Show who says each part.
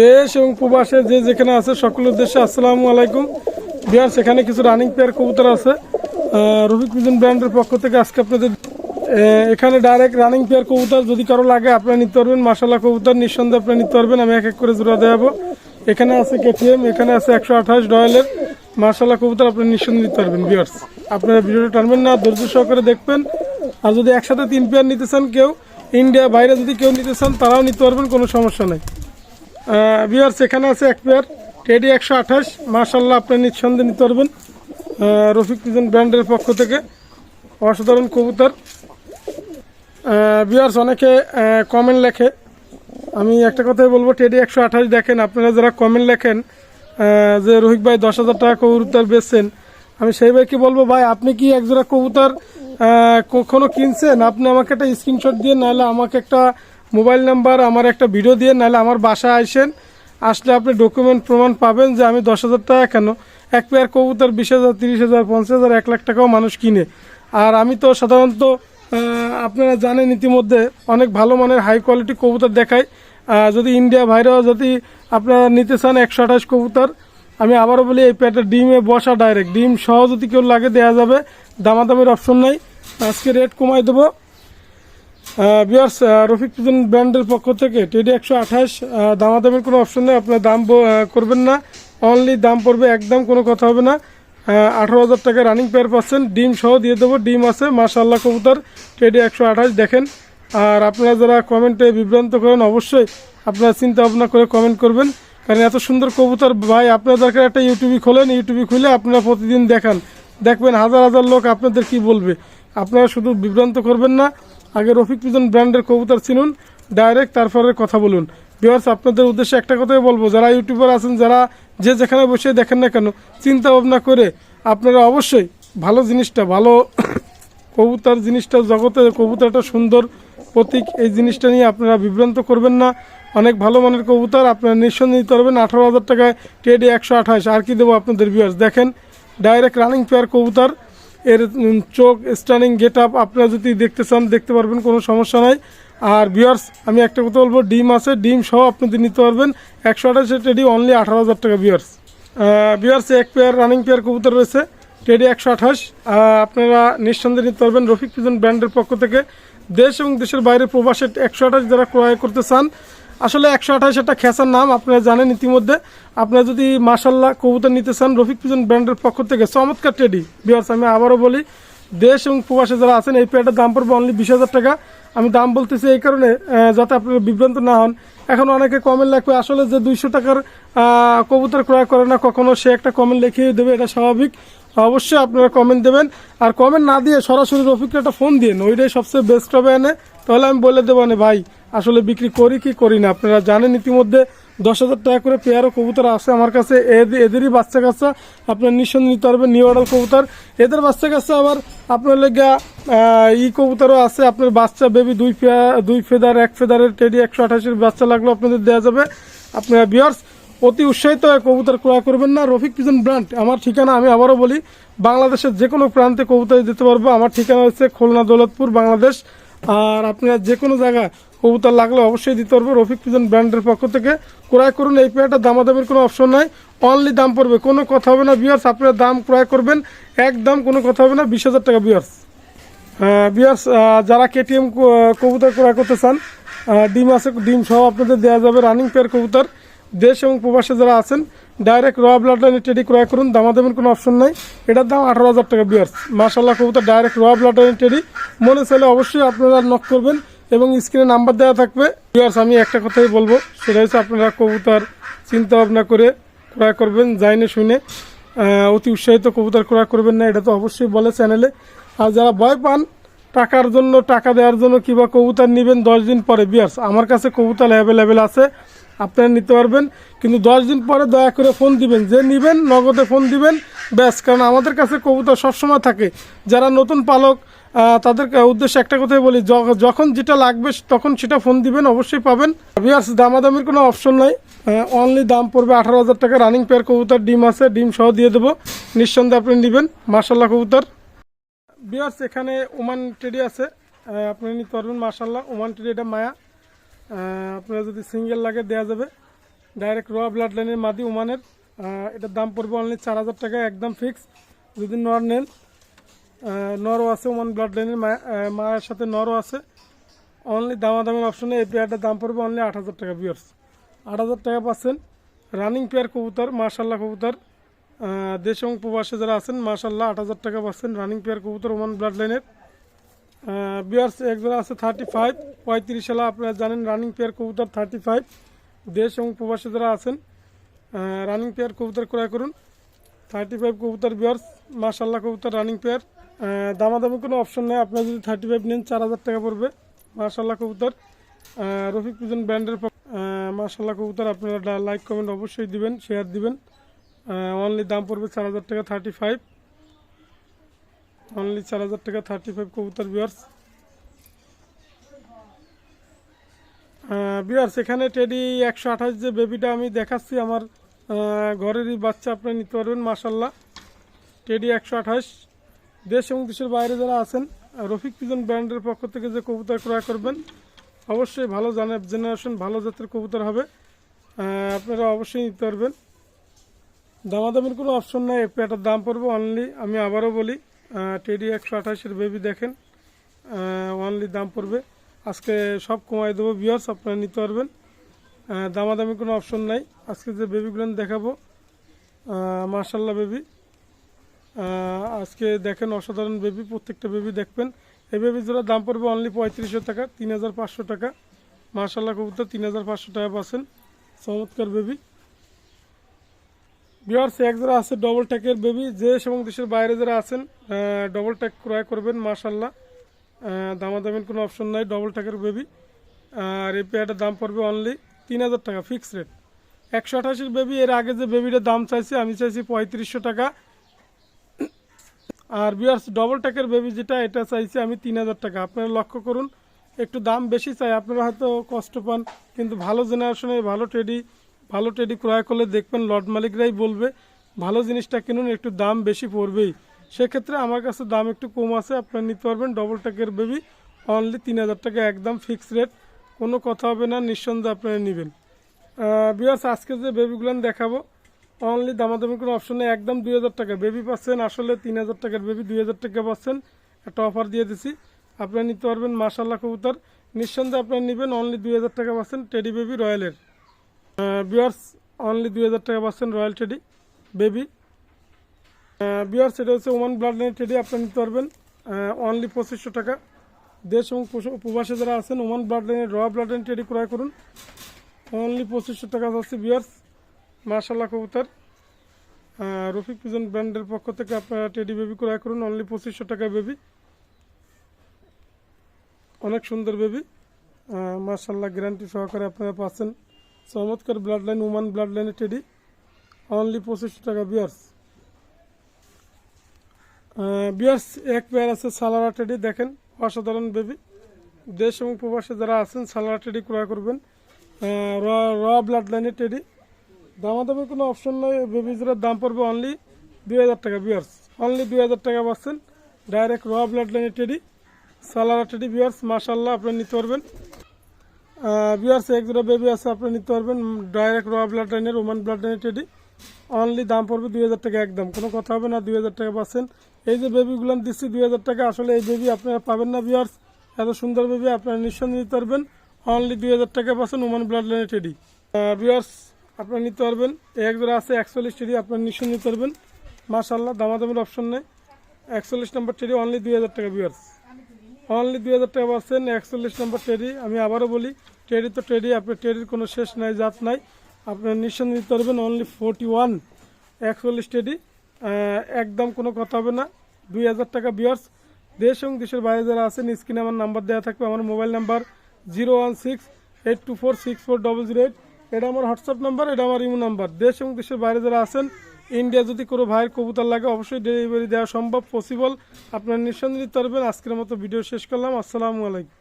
Speaker 1: দেশ এবং প্রবাসে যে যেখানে আছে সকলের উদ্দেশ্যে আসসালামু আলাইকুম। বিহার, সেখানে কিছু রানিং পেয়ার কবুতর আছে। রফিক মিজন ব্র্যান্ডের পক্ষ থেকে আজকে আপনাদের এখানে ডাইরেক্ট রানিং পেয়ার কবুতর যদি কারও লাগে, আপনারা নিতে পারবেন। মাসাল্লাহ কবুতর নিঃসন্দেহে আপনারা নিতে পারবেন। আমি এক এক করে জোড়া দেখাবো। এখানে আছে কেটিএম এখানে আছে একশো আঠাশ ডয়েলের মাসাল্লাহ কবুতর আপনি নিঃসন্দেহে নিতে পারবেন বিয়ার্স আপনারা ভিডিওটা টানবেন না, ধৈর্য সহকারে দেখবেন। আর যদি একসাথে তিন পেয়ার নিতে চান কেউ ইন্ডিয়া বাইরে যদি কেউ নিতে চান, তারাও নিতে পারবেন, কোনো সমস্যা নেই। বিয়ার সেখানে আছে এক পেয়ার টেডি একশো আঠাশ। মার্শাল্লাহ আপনি নিঃসন্দেহে নিতে পারবেন। রফিক পিজন ব্র্যান্ডের পক্ষ থেকে। অসাধারণ কবুতর। বিয়ার্স অনেকে কমেন্ট লেখে। আমি একটা কথাই বলব টেডি একশো আঠাশ দেখেন, আপনারা যারা কমেন্ট লেখেন যে রোহিত ভাই দশ হাজার টাকা কবুতর বেচছেন, আমি সেই ভাইকে বলব, ভাই, আপনি কি একজোড়া কবুতর কখনো কিনছেন? আপনি আমাকে একটা স্ক্রিনশট দিয়ে, নাহলে আমাকে একটা মোবাইল নাম্বার, আমার একটা ভিডিও দিয়ে, নাহলে আমার বাসায় আসেন আসলে আপনি ডকুমেন্ট প্রমাণ পাবেন যে আমি দশ হাজার টাকা কেন? এক পেয়ার কবুতর বিশ হাজার, তিরিশ হাজার, পঞ্চাশ হাজার, এক লাখ টাকাও মানুষ কিনে। আর আমি তো সাধারণত আপনারা জানেন ইতিমধ্যে অনেক ভালো মানের হাই কোয়ালিটি কবুতর দেখাই। যদি ইন্ডিয়া ভাইরাও যদি আপনারা নিতে চান একশো আঠাশ কবুতর, আমি আবারও বলি, এই প্যাটটা ডিমে বসা ডাইরেক্ট ডিম সহ যদি কেউ লাগে দেওয়া যাবে, দামাদামের অপশন নাই। আজকে রেট কমাই দেবো। বিয়ার্স রফিক পিজন ব্র্যান্ডের পক্ষ থেকে টেডি একশো আঠাশ দামাদামের কোনো অপশন নেই, আপনার দাম করবেন না। অনলি দাম পড়বে, একদম কোনো কথা হবে না। আঠারো হাজার টাকা রানিং পেয়ার পাচ্ছেন, ডিম সহ দিয়ে দেবো, ডিম আছে মাশাল্লাহ কবুতর টেডি একশো আঠাশ দেখেন। আর আপনারা যারা কমেন্টে বিভ্রান্ত করেন, অবশ্যই আপনারা চিন্তা ভাবনা করে কমেন্ট করবেন। কারণ এত সুন্দর কবুতর, ভাই, আপনার দরকার একটা ইউটিউবে খোলেন ইউটিউবে খুলে আপনারা প্রতিদিন দেখান। দেখবেন হাজার হাজার লোক আপনাদের কি বলবে। আপনারা শুধু বিভ্রান্ত করবেন না আগে রফিক পিজন ব্র্যান্ডের কবুতর চিনুন, ডাইরেক্ট তারপরে কথা বলুন। বিহার্স আপনাদের উদ্দেশ্যে একটা কথাই বলব, যারা ইউটিউবার আছেন, যারা যে যেখানে বসে দেখেন না কেন, চিন্তা ভাবনা করে আপনারা অবশ্যই ভালো জিনিসটা, ভালো কবুতর জিনিসটা, জগতে কবুতরটা সুন্দর প্রতীক, এই জিনিসটা নিয়ে আপনারা বিভ্রান্ত করবেন না। অনেক ভালো মানের কবুতর আপনারা নিঃসন্দেহে নিতে পারবেন। আঠারো হাজার টাকায় টেডি একশো আঠাশ। আর কি দেবো আপনাদের ভিউয়ার্স দেখেন ডাইরেক্ট রানিং পেয়ার কবুতর। এর চোখ স্টানিং গেট আপ আপনারা যদি দেখতে চান, দেখতে পারবেন, কোনো সমস্যা নাই। আর ভিউয়ার্স আমি একটা কথা বলব, ডিম আছে, ডিম সহ আপনাদের নিতে পারবেন। একশো আঠাশের টেডি অনলি আঠারো হাজার টাকা ভিউয়ার্স ভিউয়ার্স এক পেয়ার রানিং পেয়ার কবুতর রয়েছে টেডি একশো আঠাশ। আপনারা নিঃসন্দেহে নিতে পারবেন রফিক পিজন ব্র্যান্ডের পক্ষ থেকে। দেশ এবং দেশের বাইরে প্রবাসে একশো আঠাশ যারা ক্রয় করতে চান আসলে একশো আঠাশ একটা খেসার নাম, আপনারা জানেন ইতিমধ্যে। আপনারা যদি মাসাল্লাহ কবুতর নিতে চান, রফিক পিজন ব্র্যান্ডের পক্ষ থেকে চমৎকার টেডি বিয়ার্স আমি আবারও বলি, দেশ এবং প্রবাসে যারা আছেন, এই পেয়ারটার দাম পড়বে অনলি বিশ হাজার টাকা। আমি দাম বলতেছি এই কারণে যাতে আপনারা বিভ্রান্ত না হন। এখন অনেকে কমেন্ট লাগবে, আসলে যে দুইশো টাকার কবুতর ক্রয় করে না, কখনো সে একটা কমেন্ট লিখিয়ে দেবে, এটা স্বাভাবিক। অবশ্যই আপনারা কমেন্ট দেবেন। আর কমেন্ট না দিয়ে সরাসরি রফিককে একটা ফোন দিন ওইটাই সবচেয়ে বেস্ট হবে এনে। তাহলে আমি বলে দেবো ভাই আসলে বিক্রি করি কি করি না? আপনারা জানেন ইতিমধ্যে দশ হাজার টাকা করে পেয়ারও কবুতর আছে আমার কাছে। এদের- এদেরই বাচ্চা কাচ্চা আপনার নিঃসন্দেহে নিতে পারবেন নিউ অর্ডার কবুতর। এদের বাচ্চা কাচ্চা আবার আপনার লেগা ই কবুতরও আছে। আপনার বাচ্চা বেবি দুই ফে- দুই ফেদার, এক ফেদারের টেডি একশো আঠাশের বাচ্চা লাগল আপনাদের দেওয়া যাবে। আপনার বিয়ার্স অতি উৎসাহিত হয়ে কবুতর ক্রয় করবেন না। রফিক পিজন ব্র্যান্ড, আমার ঠিকানা আমি আবারও বলি, বাংলাদেশের যে কোনো প্রান্তে কবুতর দিতে পারব। আমার ঠিকানা হচ্ছে খুলনা দৌলতপুর, বাংলাদেশ। আর আপনারা যে কোনো জায়গায় কবুতর লাগলে অবশ্যই দিতে পারবে। রফিক পিজন ব্র্যান্ডের পক্ষ থেকে। ক্রয় করুন, এই পেয়ারটা দামাদামের কোনো অপশন নাই। অনলি দাম পড়বে। কোনো কথা হবে না বিয়ার্স আপনারা দাম ক্রয় করবেন। একদম কোনো কথা হবে না। বিশ হাজার টাকা বিয়ার্স বিয়ার্স যারা কেটিএম কবুতর ক্রয় করতে চান ডিম আছে, ডিম সহ আপনাদের দেওয়া যাবে রানিং পেয়ার কবুতর। দেশ এবং প্রবাসে যারা আছেন ডাইরেক্ট র ব্লাড লাইনে ক্রয় করুন। দামাদামের কোনো অপশন নাই। এটার দাম আঠারো হাজার টাকা বিয়ার্স মার্শাল্লাহ কবুতর ডাইরেক্ট র ব্লাড লাইনে মনে চাইলে অবশ্যই আপনারা নক করবেন। এবং স্ক্রিনে নাম্বার দেওয়া থাকবে। বিয়ার্স আমি একটা কথাই বলব, সেটা হচ্ছে আপনারা কবুতর চিন্তা ভাবনা করে ক্রয় করবেন যাইনে শুনে। অতি উৎসাহিত কবুতর ক্রয় করবেন না, এটা তো অবশ্যই বলে চ্যানেলে আর যারা ভয় পান টাকার জন্য, টাকা দেওয়ার জন্য কিংবা কবুতর নেবেন দশ দিন পরে বিয়ার্স আমার কাছে কবুতর অ্যাভেলেবেল আছে, আপনারা নিতে পারবেন। কিন্তু দশ দিন পরে দয়া করে ফোন দিবেন, যে নেবেন, নগদে ফোন দিবেন, ব্যাস, কারণ আমাদের কাছে কবুতর সবসময় থাকে। যারা নতুন পালক আহ, তাদের উদ্দেশ্যে একটা কথাই বলি যখন যেটা লাগবে তখন সেটা ফোন দিবেন অবশ্যই পাবেন। বিয়ার্স দামাদামির কোনো অপশন নাই। অনলি দাম পড়বে আঠারো হাজার টাকা। রানিং পেয়ার কবুতর ডিম আছে ডিম সহ দিয়ে দেবো। নিঃসন্দেহে আপনি নেবেন। মার্শাল্লাহ কবুতর। বিয়ার্স এখানে ওমান টেডি আছে। আপনি নিতে পারবেন মার্শাল্লাহ ওমান টেডি এটা মায়া। আপনার যদি সিঙ্গেল লাগে দেওয়া যাবে। ডাইরেক্ট র ব্লাড লাইনের মাদি ওমানের এটার দাম পড়বে অনলি চার হাজার টাকা একদম ফিক্স যদি নর নেন নরও আছে ওমান ব্লাড লাইনের মায়ের সাথে নরও আছে। অনলি দামাদামের অপশনে এই পেয়ারটার দাম পড়বে অনলি আট হাজার টাকা বিয়ার্স আট হাজার টাকা পাচ্ছেন রানিং পেয়ার কবুতর মার্শাল্লাহ কবুতর। দেশ এবং প্রবাসে যারা আছেন মার্শাল্লাহ আট হাজার টাকা পাচ্ছেন রানিং পেয়ার কবুতর ওমান ব্লাড লাইনের বিয়ার্স একজোড়া আছে থার্টি ফাইভ পঁয়ত্রিশ সালে আপনারা জানেন রানিং পেয়ার কবুতর থার্টি ফাইভ দেশ এবং প্রবাসে যারা আছেন রানিং পেয়ার কবুতর ক্রয় করুন। থার্টি ফাইভ কবুতর বিয়ার্স মার্শাল্লাহ কবুতর রানিং পেয়ার দামাদামি কোনো অপশন নেই। আপনারা যদি থার্টি ফাইভ নেন, চার হাজার টাকা পড়বে। মার্শাল্লাহ কবুতর। রফিক পিজন ব্র্যান্ডের মার্শাল্লাহ কবুতর। আপনারা লাইক কমেন্ট অবশ্যই দিবেন শেয়ার দিবেন। অনলি দাম পড়বে চার হাজার টাকা থার্টি ফাইভ অনলি চার হাজার টাকা থার্টি ফাইভ কবুতর বিয়ার্স বিয়ার্স এখানে টেডি একশো আঠাশ যে বেবিটা আমি দেখাচ্ছি, আমার ঘরেরই বাচ্চা, আপনি নিতে পারবেন মাসাল্লাহ টেডি একশো আঠাশ। দেশ এবং দেশের বাইরে যারা আছেন রফিক পিজন ব্র্যান্ডের পক্ষ থেকে যে কবুতর ক্রয় করবেন, অবশ্যই ভালো জানে জেনারেশন ভালো জাতের কবুতর হবে। আপনারা অবশ্যই নিতে পারবেন। দামাদামির কোনো অপশন নাই, এই দাম পড়বে অনলি আমি আবারও বলি টেডি একশো আঠাশের বেবি দেখেন অনলি দাম পড়বে। আজকে সব কমাই দেবো বিয়ার্স আপনারা নিতে পারবেন। দামাদামি কোনো অপশন নাই, আজকে যে বেবিগুলো দেখাবো মার্শাল্লাহ বেবি আজকে দেখেন অসাধারণ বেবি প্রত্যেকটা বেবি দেখবেন। এই বেবি জোড়ার দাম পড়বে অনলি পঁয়ত্রিশশো টাকা, তিন হাজার পাঁচশো টাকা। মার্শাল্লাহ কবুতর, তিন হাজার পাঁচশো টাকা পাচ্ছেন। চমৎকার বেবি বিহার এক যারা আছে ডবল ট্যাকের বেবি দেশ এবং দেশের বাইরে যারা আছেন ডবল ট্যাক ক্রয় করবেন মার্শাল্লাহ দামাদামের কোনো অপশন নাই ডবল ট্যাকের বেবি আর এই পেয়ারটার দাম পড়বে অনলি তিন হাজার টাকা ফিক্স রেট একশো আঠাশির বেবি এর আগে যে বেবিটার দাম চাইছি, আমি চাইছি পঁয়ত্রিশশো টাকা। আর বিয়ার্স ডবল ট্যাকের বেবি যেটা, এটা চাইছি আমি তিন হাজার টাকা। আপনারা লক্ষ্য করুন, একটু দাম বেশি চাই, আপনারা হয়তো কষ্ট পান, কিন্তু ভালো জেনারেশনে ভালো টেডি ভালো টেডি ক্রয় করলে দেখবেন লর্ড মালিকরাই বলবে, ভালো জিনিসটা কিনুন, একটু দাম বেশি পড়বেই। সেক্ষেত্রে আমার কাছে দাম একটু কম আছে, আপনারা নিতে পারবেন ডবল ট্যাকের বেবি অনলি তিন হাজার টাকা, একদম ফিক্সড রেট কোনো কথা হবে না, নিঃসন্দেহে আপনারা নেবেন। বিয়ার্স আজকে যে বেবিগুলো দেখাবো অনলি দামাদামি কোনো অপশন নেই একদম দুই হাজার টাকা। বেবি পাচ্ছেন আসলে তিন হাজার টাকার বেবি দুই হাজার টাকা পাচ্ছেন। একটা অফার দিয়ে দিছি। আপনারা নিতে পারবেন মাসাল্লাহ কবুতর। নিঃসন্দেহে আপনারা নেবেন অনলি দুই হাজার টাকা পাচ্ছেন টেডি বেবি রয়্যালের। বিয়ার্স অনলি দুই হাজার টাকা পাচ্ছেন রয়্যাল টেডি বেবি বিয়ার্স এটা হচ্ছে ওমান ব্লাড লাইন টেডি আপনারা নিতে পারবেন। অনলি পঁচিশশো টাকা। দেশ এবং প্রবাসে যারা আছেন ওমান ব্লাড লাইনের র ব্লাড লাইন টেডি ক্রয় করুন। অনলি পঁচিশশো টাকা যাচ্ছে বিয়ার্স মার্শাল্লাহ কবুতর। রফিক পিজন ব্র্যান্ডের পক্ষ থেকে আপনারা টেডি বেবি ক্রয় করুন অনলি পঁচিশশো টাকা বেবি। অনেক সুন্দর বেবি। মার্শাল্লাহ গ্যারান্টি সহকারে আপনারা পাচ্ছেন। চমৎকার ব্লাড লাইন ওমান ব্লাড লাইনের টেডি। অনলি পঁচিশশো টাকা বিয়ার্স বিয়ার্স এক পেয়ার আছে সালারা টেডি, দেখেন, অসাধারণ বেবি। দেশ এবং প্রবাসে যারা আছেন, সালারা টেডি ক্রয় করবেন। র ব্লাড লাইনের টেডি। দামাদামি কোনো অপশন নয় বেবি জোড়ার দাম পড়বে অনলি দুই হাজার টাকা বিয়ার্স অনলি দুই হাজার টাকা পাচ্ছেন। ডাইরেক্ট র ব্লাড লাইনের টেডি সালারা টেডি বিয়ার্স মাশাল্লাহ আপনি নিতে পারবেন। বিয়ার্স এক জোড়া বেবি আছে, আপনি নিতে পারবেন। ডাইরেক্ট র ব্লাড লাইনের ওমান ব্লাড লাইনের টেডি অনলি দাম পড়বে দুই হাজার টাকা একদম। কোনো কথা হবে না, দুই হাজার টাকা পাচ্ছেন। এই যে বেবিগুলো দিচ্ছি, দুই হাজার টাকা আসলে এই বেবি আপনারা পাবেন না বিয়ার্স এত সুন্দর বেবি আপনারা নিঃসন্দেহে নিতে পারবেন। অনলি দুই হাজার টাকা পাচ্ছেন ওমান ব্লাড লাইনের টেডি বিয়ার্স আপনারা নিতে পারবেন। এক জোড়া আছে একচল্লিশ টেডি আপনারা নিঃসন্দেহে নিতে পারবেন। মাশাল্লাহ দামাদামের অপশন নেই। একচল্লিশ নম্বর টেডি অনলি দুই হাজার টাকা বিয়ার্স অনলি দুই হাজার টাকা পাচ্ছেন, একচল্লিশ নম্বর টেডি আমি আবারও বলি টেডি তো টেডি আপনার টেডির কোনো শেষ নাই, জাত নাই। আপনার নিঃসন্দেহে নিতে পারবেন অনলি ফোরটি ওয়ান একচল্লিশ টেডি একদম কোনো কথা হবে না। দুই হাজার টাকা বিয়ার্স দেশ এবং দেশের বাইরে যারা আছেন স্ক্রিনে আমার নাম্বার দেওয়া থাকবে, আমার mobile number zero one six eight two four six four double zero eight এটা আমার হোয়াটসঅ্যাপ নাম্বার, এটা আমার ইমো নাম্বার। দেশ এবং দেশের বাইরে যারা আছেন, ইন্ডিয়া যদি কোনো ভাইয়ের কবুতর লাগে, অবশ্যই ডেলিভারি দেওয়া সম্ভব পসিবল আপনারা নিঃসন্দেহ নিতে পারবেন। আজকের মতো ভিডিও শেষ করলাম। আসসালামু আলাইকুম।